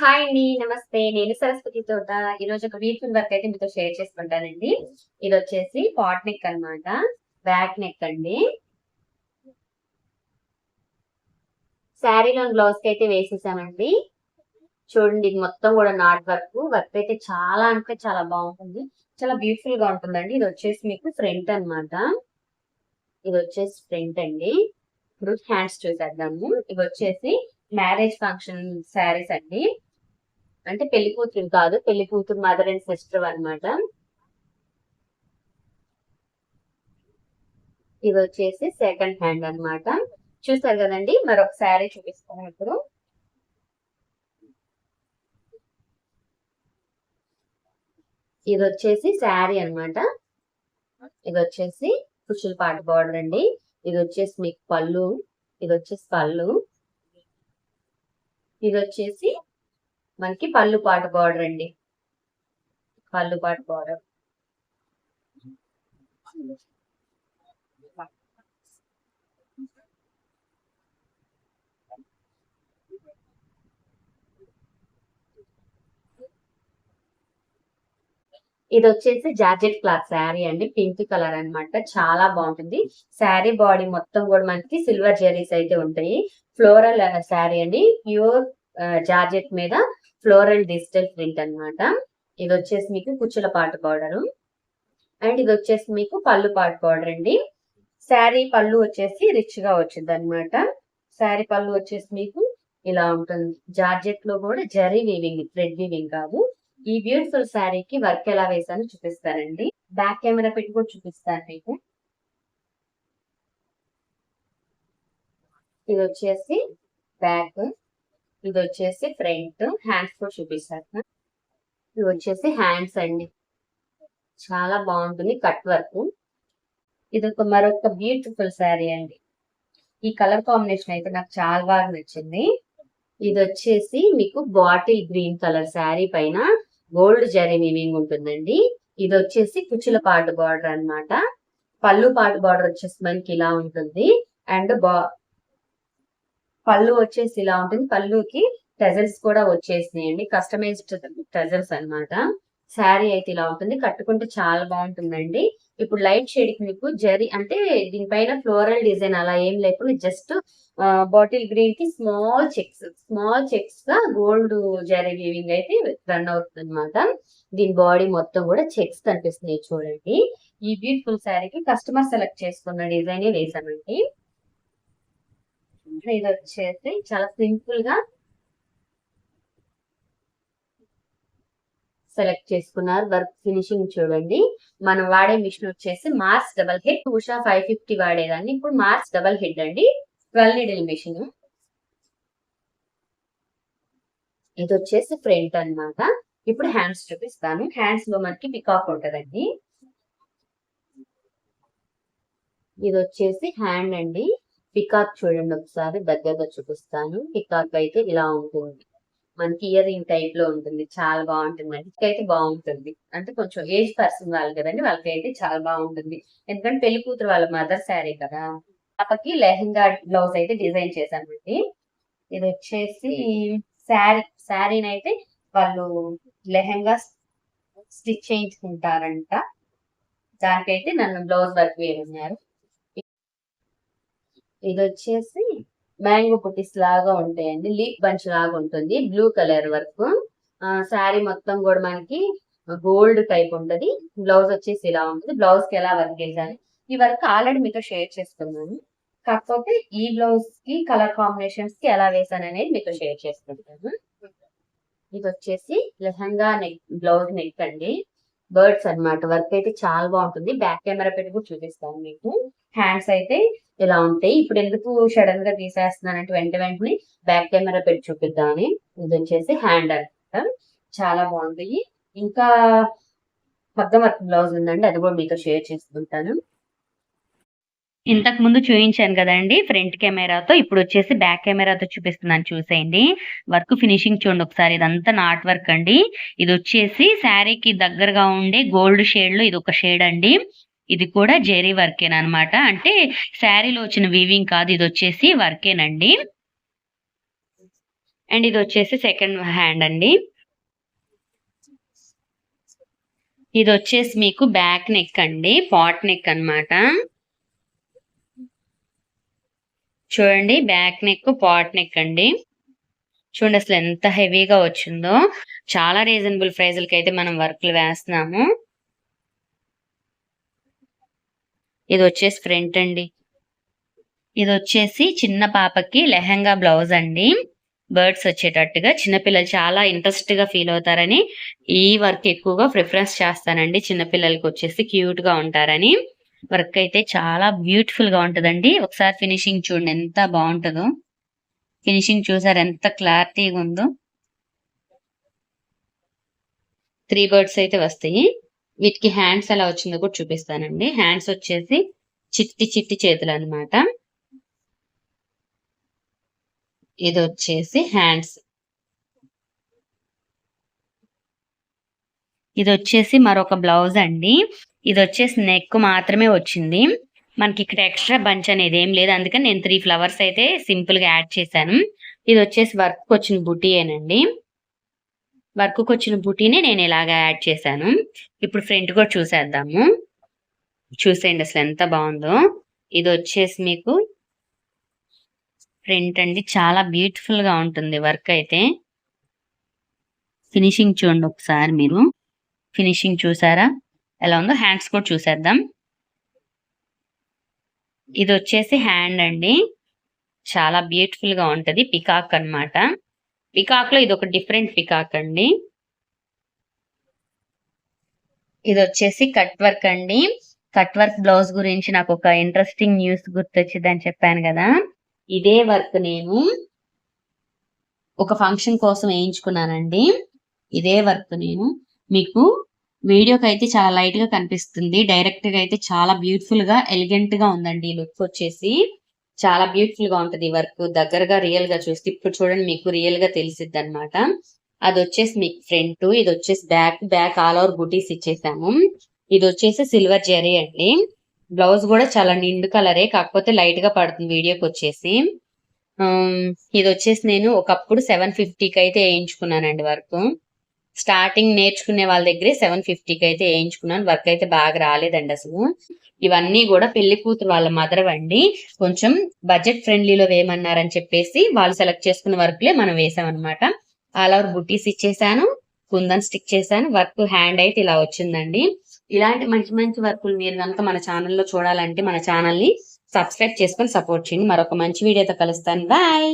Hi అండి నమస్తే నేను సరస్వతి తోట. ఈరోజు ఒక బ్యూటిఫుల్ వర్క్ అయితే మీతో షేర్ చేసుకుంటానండి. ఇది వచ్చేసి పాట్ నెక్ అన్నమాట. బ్యాక్ నెక్ అండి. శారీలో బ్లౌజ్కి అయితే వేసేసామండి. చూడండి ఇది మొత్తం కూడా నాట్ వర్క్. వర్క్ అయితే చాలా అంటే చాలా బాగుంటుంది. చాలా బ్యూటిఫుల్గా ఉంటుందండి. ఇది వచ్చేసి మీకు ఫ్రంట్ అన్నమాట. ఇది వచ్చేసి ఫ్రంట్ అండి. ఇప్పుడు హ్యాండ్స్ చూసేద్దాము. ఇవి వచ్చేసి మ్యారేజ్ ఫంక్షన్ శారీస్ అండి. అంటే పెళ్ళి కూతురు కాదు పెళ్ళి కూతురు మదర్ అండ్ సిస్టర్ అన్నమాట. ఇది వచ్చేసి సెకండ్ హ్యాండ్ అన్నమాట. చూసారు కదండి మరొక శారీ చూపిస్తాను ఇప్పుడు. ఇది వచ్చేసి శారీ అన్నమాట. ఇది వచ్చేసి కుషుల పాట బార్డర్ అండి. ఇది వచ్చేసి మీకు పళ్ళు ఇది వచ్చేసి పళ్ళు. ఇది వచ్చేసి మనకి పళ్ళు పాట బార్డర్ అండి. పళ్ళు పాట బార్డర్ ఇది వచ్చేసి జార్జెట్ క్లాత్ శారీ అండి. పింక్ కలర్ అన్నమాట. చాలా బాగుంటుంది. శారీ బాడీ మొత్తం కూడా మనకి సిల్వర్ జెరీస్ అయితే ఉంటాయి. ఫ్లోరల్ శారీ అండి. ప్యూర్ జార్జెట్ మీద ఫ్లోరల్ డిజిటల్ ప్రింట్ అన్నమాట. ఇది వచ్చేసి మీకు కుచ్చుల పాటు పౌడర్ అండ్ ఇది వచ్చేసి మీకు పళ్ళు పాటు పౌడర్ అండి. శారీ పళ్ళు వచ్చేసి రిచ్గా వచ్చింది అనమాట శారీ పళ్ళు వచ్చేసి మీకు ఇలా ఉంటుంది. జార్జెట్లో కూడా జరీ వీవింగ్ థ్రెడ్ వీవింగ్ కాదు ఈ బ్యూటిఫుల్ శారీకి వర్క్ ఎలా వేసానో చూపిస్తానండి. బ్యాక్ కెమెరా పెట్టి కూడా చూపిస్తాను మీకు. ఇది వచ్చేసి బ్యాక్ ఇది వచ్చేసి ఫ్రంట్ హ్యాండ్స్ కూడా చూపిస్తాను. ఇది వచ్చేసి హ్యాండ్స్ అండి. చాలా బాగుంటుంది కట్ వర్క్. ఇది ఒక మరొక బ్యూటిఫుల్ శారీ అండి. ఈ కలర్ కాంబినేషన్ అయితే నాకు చాలా బాగా నచ్చింది. ఇది వచ్చేసి మీకు బాటిల్ గ్రీన్ కలర్ శారీ పైన గోల్డ్ జరీ మీనింగ్ ఉంటుందండి. ఇది వచ్చేసి కుచ్చుల పాటు బార్డర్ అన్నమాట. పళ్ళు పాటు బార్డర్ వచ్చేసి మనకి ఇలా ఉంటుంది. అండ్ బా పళ్ళు వచ్చేసి ఇలా ఉంటుంది. పళ్ళుకి టెజల్స్ కూడా వచ్చేసినాయండి. కస్టమైజ్డ్ టెజల్స్ అన్నమాట. శారీ అయితే ఇలా ఉంటుంది. కట్టుకుంటే చాలా బాగుంటుందండి. ఇప్పుడు లైట్ షేడ్కి మీకు జరి అంటే దీనిపైన ఫ్లోరల్ డిజైన్ అలా ఏం లేకుండా జస్ట్ బాటిల్ గ్రీన్కి స్మాల్ చెక్స్ స్మాల్ చెక్స్గా గోల్డ్ జరీ వీవింగ్ అయితే రన్ అవుతుంది అనమాట దీని బాడీ మొత్తం కూడా చెక్స్ కనిపిస్తున్నాయి చూడండి. ఈ బ్యూటిఫుల్ శారీకి కస్టమర్ సెలెక్ట్ చేసుకున్న డిజైన్ వేసామండి. ఇది వచ్చేసి చాలా సింపుల్గా సెలెక్ట్ చేసుకున్నారు. వర్క్ ఫినిషింగ్ చూడండి. మనం వాడే మిషన్ వచ్చేసి Mars double head Usha five fifty వాడేదాన్ని. ఇప్పుడు మార్స్ డబల్ హెడ్ అండి. ట్వెల్వ్ నీడిల్ మిషన్ ఇది వచ్చేసి ఫ్రంట్ అన్నమాట. ఇప్పుడు హ్యాండ్స్ చూపిస్తాను. హ్యాండ్స్లో మనకి పికాక్ ఉంటదండి. ఇది వచ్చేసి హ్యాండ్ అండి. పికాక్ చూడండి ఒకసారి దగ్గరగా చూపిస్తాను. పికాక్ అయితే ఇలా ఉంటుంది. మనకి ఇయర్ రింగ్ టైప్లో ఉంటుంది. చాలా బాగుంటుంది. అండి అయితే బాగుంటుంది. అంటే కొంచెం ఏజ్ పర్సన్ వాళ్ళు కదండి వాళ్ళకైతే చాలా బాగుంటుంది. ఎందుకంటే పెళ్ళి కూతురు వాళ్ళ మదర్ శారీ కదా. పాపకి లెహంగా బ్లౌజ్ అయితే డిజైన్ చేశానండి ఇది వచ్చేసి శారీ శారీని అయితే వాళ్ళు లెహంగా స్టిచ్ చేయించుకుంటారంట. దానికైతే నన్ను బ్లౌజ్ వర్క్ వేయమన్నారు ఇది వచ్చేసి మ్యాంగో పుట్టిస్ లాగా ఉంటాయండి. లీక్ బంచ్ లాగా ఉంటుంది. Blue colour work. శారీ మొత్తం కూడా మనకి గోల్డ్ టైప్ ఉంటది. బ్లౌజ్ వచ్చేసి ఇలా ఉంటుంది. బ్లౌజ్కి ఎలా వర్క్ చేశాను ఈ వర్క్ ఆల్రెడీ మీతో షేర్ చేసుకున్నాను. కాకపోతే ఈ బ్లౌజ్కి కలర్ కాంబినేషన్స్కి ఎలా వేసాను అనేది మీతో షేర్ చేసుకుంటాను. ఇది వచ్చేసి లెహంగా నెక్ బ్లౌజ్ నెక్ అండి. బర్డ్స్ అన్నమాట. వర్క్ అయితే చాలా బాగుంటుంది. బ్యాక్ కెమెరా పెట్టి కూడా చూపిస్తాను మీకు. హ్యాండ్స్ అయితే ఇలా ఉంటాయి. ఇప్పుడు ఎందుకు సడన్గా తీసేస్తున్నానంటే వెంట వెంటనే బ్యాక్ కెమెరా పెట్టి చూపిద్దామని. ఇది వచ్చేసి హ్యాండ్ అనమాట చాలా బాగుంటాయి ఇంకా పగ్గ వర్క్ బ్లౌజ్ ఉందండి. అది కూడా మీతో షేర్ చేసుకుంటాను. ఇంతకు ముందు చూపించాను కదండి ఫ్రంట్ కెమెరాతో. ఇప్పుడు వచ్చేసి బ్యాక్ కెమెరాతో చూపిస్తున్నాను చూసేయండి. వర్క్ ఫినిషింగ్ చూడండి ఒకసారి ఇదంతా నాట్ వర్క్ అండి. ఇది వచ్చేసి శారీకి దగ్గరగా ఉండే గోల్డ్ షేడ్లో ఇది ఒక షేడ్ అండి. ఇది కూడా జెరీ వర్కేనమాట అంటే శారీలో వచ్చిన వీవింగ్ కాదు ఇది వచ్చేసి వర్కేనండి. అండ్ ఇది వచ్చేసి సెకండ్ హ్యాండ్ అండి. ఇది వచ్చేసి మీకు బ్యాక్ నెక్ అండి పాట్ నెక్ అనమాట చూడండి బ్యాక్ నెక్ పాట్ నెక్ అండి. చూడండి అసలు ఎంత హెవీగా వచ్చిందో. చాలా రీజనబుల్ ప్రైజులకి అయితే మనం వర్క్లు వేస్తున్నాము. ఇది వచ్చేసి ఫ్రంట్ అండి. ఇది వచ్చేసి చిన్న పాపకి లెహంగా బ్లౌజ్ అండి. బర్డ్స్ వచ్చేటట్టుగా చిన్నపిల్లలు చాలా ఇంట్రెస్ట్గా ఫీల్ అవుతారని ఈ వర్క్ ఎక్కువగా ప్రిఫరెన్స్ చేస్తానండి. చిన్నపిల్లలకి వచ్చేసి క్యూట్గా ఉంటారని. వర్క్ అయితే చాలా బ్యూటిఫుల్గా ఉంటదండి. ఒకసారి ఫినిషింగ్ చూడండి ఎంత బాగుంటుందో. ఫినిషింగ్ చూసారు ఎంత క్లారిటీగా ఉందో. త్రీ బర్డ్స్ అయితే వస్తాయి. వీటికి హ్యాండ్స్ ఎలా వచ్చిందో కూడా చూపిస్తానండి. హ్యాండ్స్ వచ్చేసి చిట్టి చిట్టి చేతులు అన్నమాట. ఇది వచ్చేసి హ్యాండ్స్ ఇది వచ్చేసి మరొక బ్లౌజ్ అండి. ఇది వచ్చేసి నెక్ మాత్రమే వచ్చింది. మనకి ఇక్కడ ఎక్స్ట్రా బంచ్ అనేది ఏం లేదు. అందుకని నేను త్రీ ఫ్లవర్స్ అయితే సింపుల్గా యాడ్ చేశాను. ఇది వచ్చేసి వర్క్ వచ్చిన బుటీయేనండి. వర్క్కి వచ్చిన బుటీని నేను ఇలాగా యాడ్ చేశాను. ఇప్పుడు ఫ్రంట్ కూడా చూసేద్దాము. చూసేయండి అసలు ఎంత బాగుందో. ఇది వచ్చేసి మీకు ఫ్రంట్ అండి. చాలా బ్యూటిఫుల్గా ఉంటుంది వర్క్ అయితే. ఫినిషింగ్ చూడండి ఒకసారి మీరు. ఫినిషింగ్ చూసారా? ఎలా ఉందో హ్యాండ్స్ కూడా చూసేద్దాం. ఇది వచ్చేసి హ్యాండ్ అండి. చాలా బ్యూటిఫుల్గా ఉంటది. పికాక్ అన్నమాట. పికాక్లో ఇది ఒక డిఫరెంట్ పికాక్ అండి. ఇది వచ్చేసి కట్ వర్క్ అండి. కట్ వర్క్ బ్లౌజ్ గురించి నాకు ఒక ఇంట్రెస్టింగ్ న్యూస్ గుర్తొచ్చిందని చెప్పాను కదా. ఇదే వర్క్ నేను ఒక ఫంక్షన్ కోసం వేయించుకున్నానండి. ఇదే వర్క్ నేను. మీకు వీడియోకి అయితే చాలా లైట్గా కనిపిస్తుంది. డైరెక్ట్గా అయితే చాలా బ్యూటిఫుల్గా ఎలిగెంట్గా ఉందండి ఈ లుక్ వచ్చేసి. చాలా బ్యూటిఫుల్గా ఉంటది ఈ వర్క్. దగ్గరగా రియల్గా చూస్తే ఇప్పుడు చూడండి మీకు రియల్గా తెలిసిద్ది అనమాట అది వచ్చేసి మీకు ఫ్రంట్ ఇది వచ్చేసి బ్యాక్ బ్యాక్ ఆల్ ఓవర్ బుటీస్ ఇచ్చేసాము. ఇది వచ్చేసి సిల్వర్ జెరీ అండి. బ్లౌజ్ కూడా చాలా నిండు కలరే కాకపోతే లైట్గా పడుతుంది వీడియోకి వచ్చేసి. ఇది వచ్చేసి నేను ఒకప్పుడు సెవెన్ ఫిఫ్టీకి అయితే వేయించుకున్నానండి వర్క్. స్టార్టింగ్ నేర్చుకునే వాళ్ళ దగ్గరే సెవెన్ ఫిఫ్టీకి అయితే వేయించుకున్నాను. వర్క్ అయితే బాగా రాలేదండి అసలు. ఇవన్నీ కూడా పెళ్ళి కూతురు వాళ్ళ మదర్ అండి. కొంచెం బడ్జెట్ ఫ్రెండ్లీలో వేయమన్నారని చెప్పేసి వాళ్ళు సెలెక్ట్ చేసుకున్న వర్క్లే మనం వేసామన్నమాట. ఆల్ ఓవర్ బుటీస్ ఇచ్చేసాను కుందన్ స్టిక్ చేశాను వర్క్ హ్యాండ్ అయితే ఇలా వచ్చిందండి. ఇలాంటి మంచి మంచి వర్కులు మీరు కనుక మన ఛానల్లో చూడాలంటే మన ఛానల్ని సబ్స్క్రైబ్ చేసుకొని సపోర్ట్ చేయండి. మరొక మంచి వీడియోతో కలుస్తాను. బాయ్